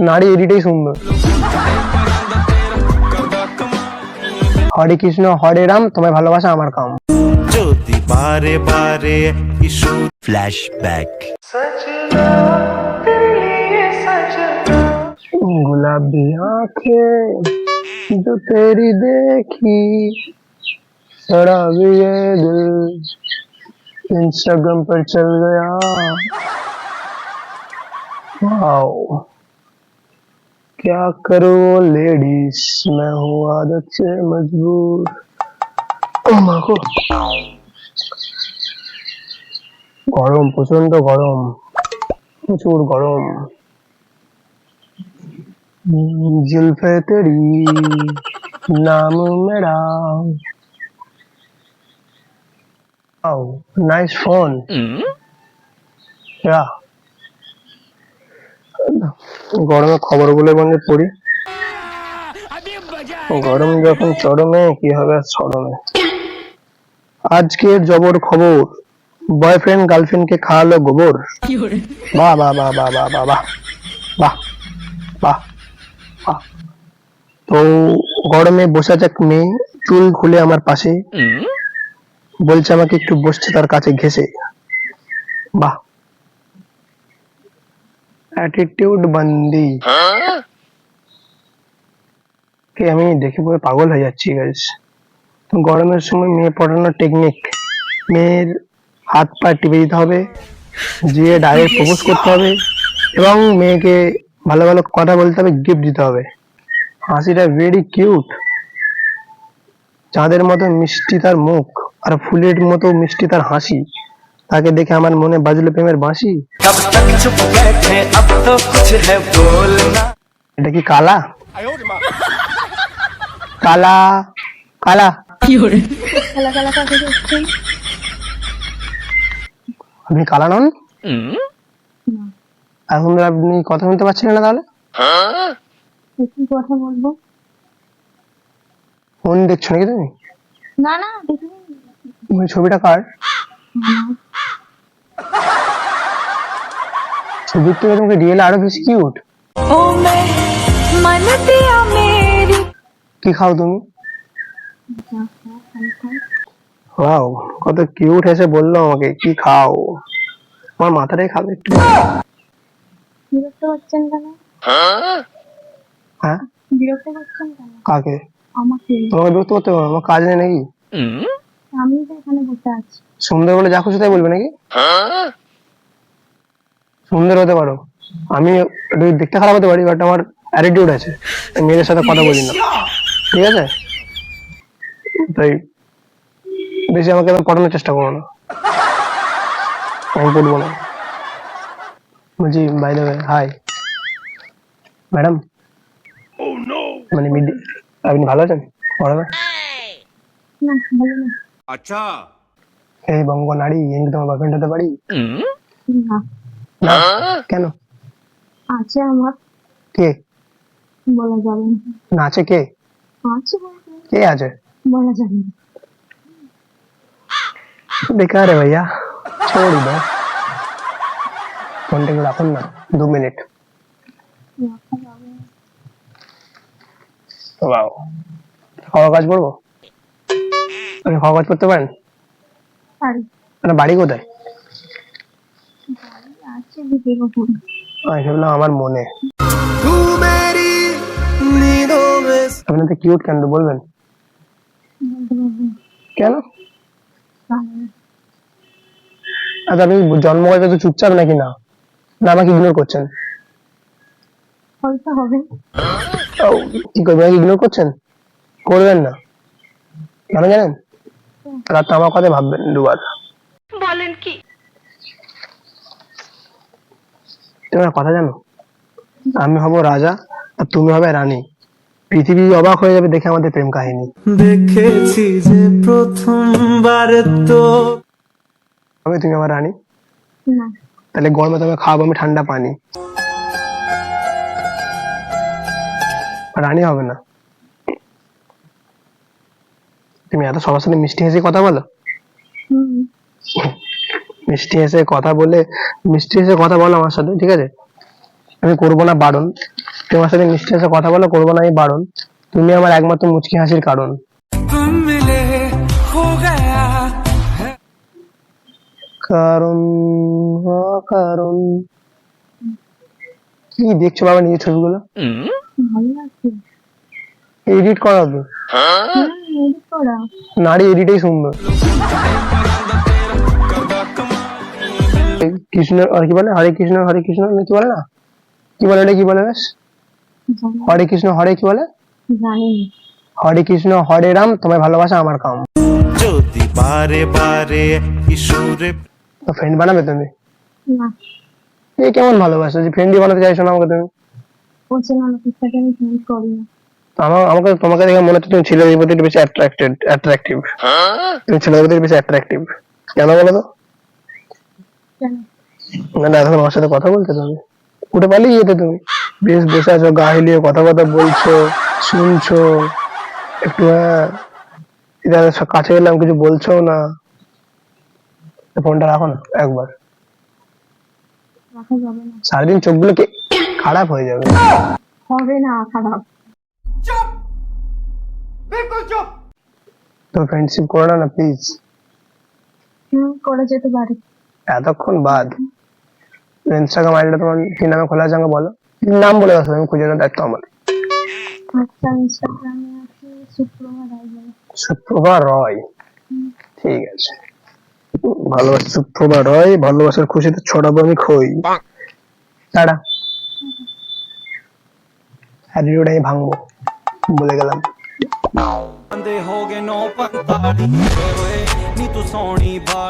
নারী এডিটাই সুন্দর হরে কৃষ্ণ হরে রাম তোমায় ভালোবাসা আমার কাম যদি বারে বারে ইস্যু ফ্ল্যাশব্যাক गुलाबी आंखें जो तेरी देखी सड़ा भी ये दिल इंस्टाग्राम पर चल गया वाओ क्या करो लेडीज मैं हूँ आदत से मजबूर ও মা গো। গরম প্রচন্ড গরম প্রচুর গরম जुल्फे तेरी नाम मेरा Oh, nice phone. Yeah. গরমে খবরগুলো বন্ধে পড়ি। গরম যখন চরমে কি হবে চরমে? আজকের জবর খবর বয়ফ্রেন্ড গার্লফ্রেন্ডকে খাওয়ালো গোবর। বাহ বাহ বাহ বাহ বাহ বাহ বাহ বাহ বাহ বাহ। তো গরমে বসে যাক মেয়ে চুল খুলে আমার পাশে। বলছে আমাকে একটু বসছে তার কাছে ঘেসে বাহ অ্যাটিটিউড বন্দি কে আমি দেখে পরে পাগল হয়ে যাচ্ছি গাইস গরমের সময় মেয়ে পড়ানোর টেকনিক মেয়ের হাত পা টিপে দিতে হবে দিয়ে ডাইরেক্ট প্রপোজ করতে হবে, এবং মেয়েকে ভালো ভালো কথা বলতে হবে গিফট দিতে হবে। হাসিটা ভেরি কিউট চাঁদের মতো মিষ্টি তার মুখ, আর ফুলের মতো মিষ্টি তার হাসি। তাকে দেখে আমার মনে বাজলো প্রেমের বাঁশি। এটা কি কালা? কালা কালা। আপনি কালা নন? এখন আপনি কথা বলতে পারছেন না তাহলে। হ্যাঁ। কথা বলব? ফোন দেখছ নাকি তুমি? না না ছবিটা কার? ছবির থেকে তোমাকে রিয়েল আরও বেশি কিউট ও মে মন কি খাও তুমি? ওয়াও কত কিউট এসে বলল আমাকে কি খাও? আমার মাথাটাই খাবে একটু। বিরক্ত হচ্ছেন কেন? হ্যাঁ? বিরক্ত হচ্ছেন কেন? কাকে? আমাকে। তোমাকে বিরক্ত করতে পারো আমার কাজ নেই নাকি? আমি তো এখানে বসে আছি। সুন্দর বলে যা খুশি তাই বলবে নাকি? সুন্দর হতে পারো। আমি একটু দেখতে খারাপ হতে পারি বাট আমার অ্যাটিটিউড আছে। মেয়েদের সাথে কথা বলি না। ঠিক আছে? তাই বেশি আমাকে পড়ানোর চেষ্টা করো না। আমি পড়ব না। বলছি বাই দ্য হাই ম্যাডাম? মানে মিড আপনি ভালো আছেন? পড়াবে না এই বঙ্গ নারী তোমার বয়ফ্রেন্ড হতে পারি? না। না কেন আছে আমার কে বলা যাবে না না আছে কে আছে বলতে কে আছে বলা যাবে না बेकार है भैया छोड़ दो ফোনটা একটু রাখুন না দু মিনিট রাখা যাবে না। বাও খাওয়া কাজ করবো আপনি খাওয়া কাজ করতে পারেন পারি আপনার বাড়ি কোথায় আমার মনে। আপনি তো কিউট কেন বলবেন? কেন? আচ্ছা আপনি জন্ম গল্পে তো চুপচাপ নাকি না? না আমাকে ইগনোর করছেন। কি করবেন? ইগনোর করছেন? করবেন না। কেন জানেন? রাত আমার কথা ভাববেন দুবার। তুমি কথা জানো? আমি হব রাজা আর তুমি হবে রানী। পৃথিবী অবাক হয়ে যাবে দেখে আমাদের প্রেম কাহিনী। দেখেছি যে প্রথমবার তো। হবে তুমি আমার রানী? না। তাহলে গরমে তুমি খাওয়াবো আমি ঠান্ডা পানি। রানী হবে না। তুমি এত সবার সাথে মিষ্টি হেসে কথা বলো? হুম। মিষ্টি হেসে কথা বলে মিষ্টি হেসে কথা বলো আমার সাথে ঠিক আছে? আমি করব না বারণ। তোমার সাথে মিষ্টি হেসে কথা বলো করব না আমি বারণ। তুমি আমার একমাত্র মুচকি হাসির কারণ। কারণ কারণ। কি দেখছ বাবা নিজের ছবিগুলো? এডিট করা তো। নারী এডিটেই সুন্দর। কৃষ্ণ আর কি বলে হরে কৃষ্ণ হরে কৃষ্ণ না কি বলে না? কি বলে এটা কি বলে বেশ? হরে কৃষ্ণ হরে কি বলে? হরে কৃষ্ণ হরে রাম তোমায় ভালোবাসা আমার কাম। যদি বারে বারে ইসুরে তো ফ্রেন্ড বানাবে তুমি? না। এ কেমন ভালোবাসা? যে ফ্রেন্ডই বানাতে চাইছো না আমাকে তুমি? বলছে না পিকটাকে আমি চেঞ্জ করি না। তো আমার আমাকে তোমাকে দেখে মনে হচ্ছে তুমি ছেলেদের প্রতি একটু বেশি অ্যাট্রাক্টেড অ্যাট্রাকটিভ তুমি ছেলেদের প্রতি বেশি অ্যাট্রাকটিভ কেন বলো তো? কেন? না এখন আমার সাথে কথা বলতে তুমি উঠে পালিয়ে যেতে তুমি। বেশ বসে আছো গা হিলিয়ে কথা কথা বলছো শুনছো। একটু হ্যাঁ কাছে গেলাম কিছু বলছো না। ফোনটা রাখো না একবার। না। সারাদিন চোখগুলো কে খারাপ হয়ে যাবে? হবে না খারাপ। তো ফ্রেন্ডশিপ করো না না প্লিজ হুম করে যেতে পারি। এতক্ষণ বাদ। ইনস্টাগ্রাম আইডিটা তোমার কি নামে খোলা আছে আমাকে বলো নাম বলে দাও আমি খুঁজে নেওয়ার দায়িত্ব আমার আচ্ছা ইনস্টাগ্রামে আছে সুপ্রভা রায় বলে সুপ্রভা রয় ঠিক আছে ভালোবাসা সুপ্রভা রয় ভালোবাসার খুশিতে ছড়াবো আমি খই টাটা অ্যাটিটিউড আমি ভাঙবো বলে গেলাম ਬੰਦੇ ਹੋ ਗਏ ਨੌ ਪੰਤਾਲੀ ਓਏ ਨੀ ਤੂੰ ਸੋਹਣੀ ਬਾਲੀ